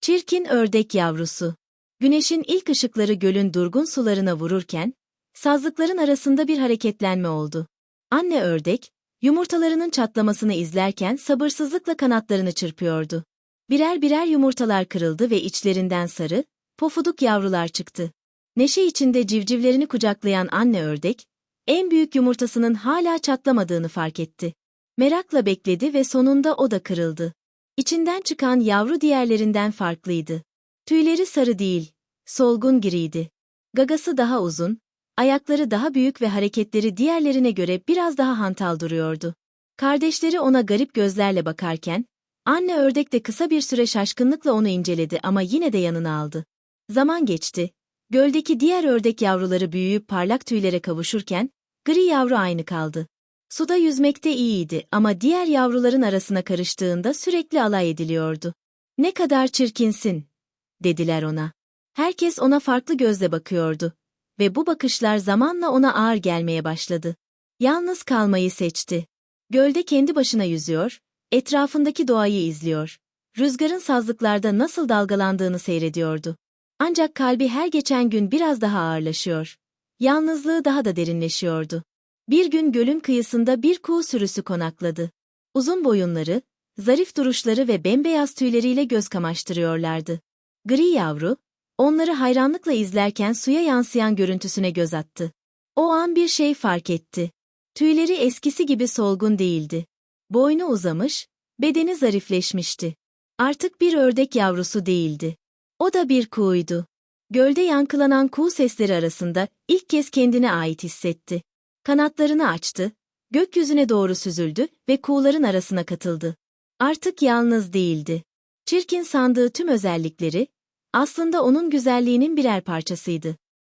Çirkin ördek yavrusu. Güneşin ilk ışıkları gölün durgun sularına vururken, sazlıkların arasında bir hareketlenme oldu. Anne ördek, yumurtalarının çatlamasını izlerken sabırsızlıkla kanatlarını çırpıyordu. Birer birer yumurtalar kırıldı ve içlerinden sarı, pofuduk yavrular çıktı. Neşe içinde civcivlerini kucaklayan anne ördek, en büyük yumurtasının hala çatlamadığını fark etti. Merakla bekledi ve sonunda o da kırıldı. İçinden çıkan yavru diğerlerinden farklıydı. Tüyleri sarı değil, solgun giriydi. Gagası daha uzun, ayakları daha büyük ve hareketleri diğerlerine göre biraz daha hantal duruyordu. Kardeşleri ona garip gözlerle bakarken, anne ördek de kısa bir süre şaşkınlıkla onu inceledi ama yine de yanına aldı. Zaman geçti. Göldeki diğer ördek yavruları büyüyüp parlak tüylere kavuşurken, gri yavru aynı kaldı. Suda yüzmekte iyiydi ama diğer yavruların arasına karıştığında sürekli alay ediliyordu. Ne kadar çirkinsin, dediler ona. Herkes ona farklı gözle bakıyordu ve bu bakışlar zamanla ona ağır gelmeye başladı. Yalnız kalmayı seçti. Gölde kendi başına yüzüyor, etrafındaki doğayı izliyor. Rüzgarın sazlıklarda nasıl dalgalandığını seyrediyordu. Ancak kalbi her geçen gün biraz daha ağırlaşıyor. Yalnızlığı daha da derinleşiyordu. Bir gün gölün kıyısında bir kuğu sürüsü konakladı. Uzun boyunları, zarif duruşları ve bembeyaz tüyleriyle göz kamaştırıyorlardı. Gri yavru, onları hayranlıkla izlerken suya yansıyan görüntüsüne göz attı. O an bir şey fark etti. Tüyleri eskisi gibi solgun değildi. Boynu uzamış, bedeni zarifleşmişti. Artık bir ördek yavrusu değildi. O da bir kuğuydu. Gölde yankılanan kuğu sesleri arasında ilk kez kendine ait hissetti. Kanatlarını açtı, gökyüzüne doğru süzüldü ve kuğuların arasına katıldı. Artık yalnız değildi. Çirkin sandığı tüm özellikleri, aslında onun güzelliğinin birer parçasıydı.